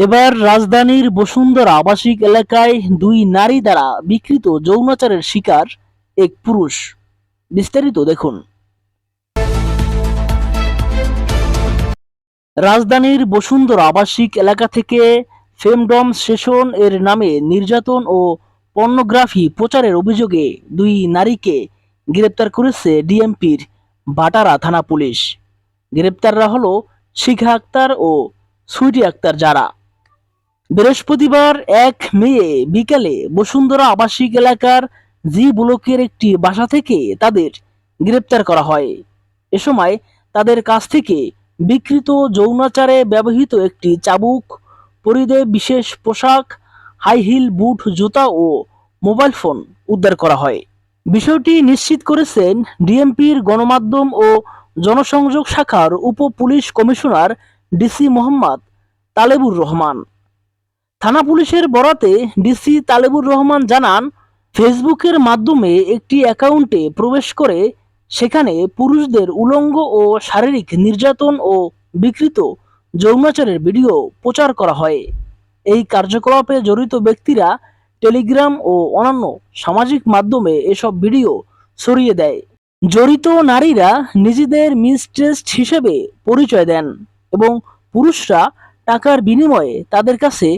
এবার রাজধানীর বসুন্ধরা আবাসিক এলাকায় দুই নারী দ্বারা বিকৃত যৌনাচারের শিকার এক পুরুষ। বিস্তারিত দেখুন। রাজধানীর বসুন্ধরা আবাসিক এলাকা থেকে ফেমডম সেশন এর নামে নির্যাতন ও পর্নোগ্রাফি প্রচারের অভিযোগে দুই নারীকে গ্রেপ্তার করেছে ডিএমপির বাটারা থানা পুলিশ। গ্রেপ্তাররা হলো শিখা আক্তার ও সুইটি আক্তার যারা। বৃহস্পতিবার এক মেয়ে বিকালে বসুন্ধরা আবাসিক এলাকার জি ব্লকের একটি বাসা থেকে তাদের গ্রেপ্তার করা হয়। এ সময় তাদের কাছ থেকে বিকৃত যৌনাচারে ব্যবহৃত একটি চাবুক, পরিধে বিশেষ পোশাক, হাই হিল বুট, জুতা ও মোবাইল ফোন উদ্ধার করা হয়। বিষয়টি নিশ্চিত করেছেন ডিএমপির গণমাধ্যম ও জনসংযোগ শাখার উপ police commissioner DC Mohammad Talebur Rahman. থানা পুলিশের বরাতে ডিসি তালেবুর রহমান জানান, ফেসবুকের মাধ্যমে একটি অ্যাকাউন্টে প্রবেশ করে সেখানে পুরুষদের উলঙ্গ ও শারীরিক নির্যাতন ও বিকৃত যৌনাচারের ভিডিও প্রচার করা হয়। এই কার্যকলাপে জড়িত ব্যক্তিরা টেলিগ্রাম ও অন্যান্য সামাজিক মাধ্যমে এসব ভিডিও ছড়িয়ে দেয়। জড়িত নারীরা নিজেদের মিসট্রেস্ট হিসেবে পরিচয় দেন এবং পুরুষরা টাকার বিনিময়ে তাদের কাছে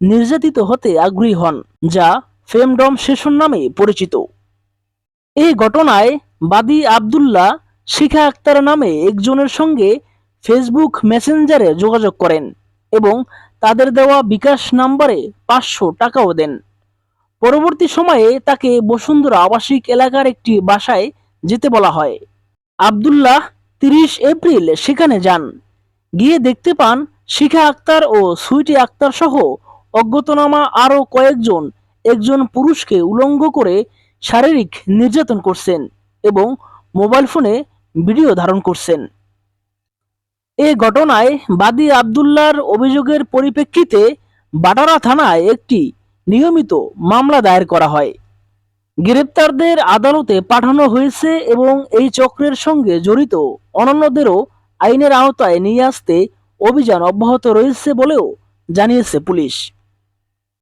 নির্যাতিত হতে আগ্রহী হন, যা ফেমডম সেশন নামে পরিচিত। এই ঘটনায় বাদী আবদুল্লাহ শিখা আক্তার নামে একজনের সঙ্গে ফেসবুক মেসেঞ্জারে যোগাযোগ করেন এবং তাদের দেওয়া বিকাশ নাম্বারে পাঁচশো টাকাও দেন। পরবর্তী সময়ে তাকে বসুন্ধরা আবাসিক এলাকার একটি বাসায় যেতে বলা হয়। আবদুল্লাহ তিরিশ এপ্রিল সেখানে যান। গিয়ে দেখতে পান শিখা আক্তার ও সুইটি আক্তার সহ অজ্ঞাতনামা আরও কয়েকজন, একজন পুরুষকে উলঙ্গ করে শারীরিক নির্যাতন করছেন এবং মোবাইল ফোনে ভিডিও ধারণ করছেন। এ ঘটনায় বাদী আবদুল্লার অভিযোগের পরিপ্রেক্ষিতে বাটারা থানায় একটি নিয়মিত মামলা দায়ের করা হয়। গ্রেপ্তারদের আদালতে পাঠানো হয়েছে এবং এই চক্রের সঙ্গে জড়িত অন্যান্যদেরও আইনের আওতায় নিয়ে আসতে অভিযান অব্যাহত রয়েছে বলেও জানিয়েছে পুলিশ।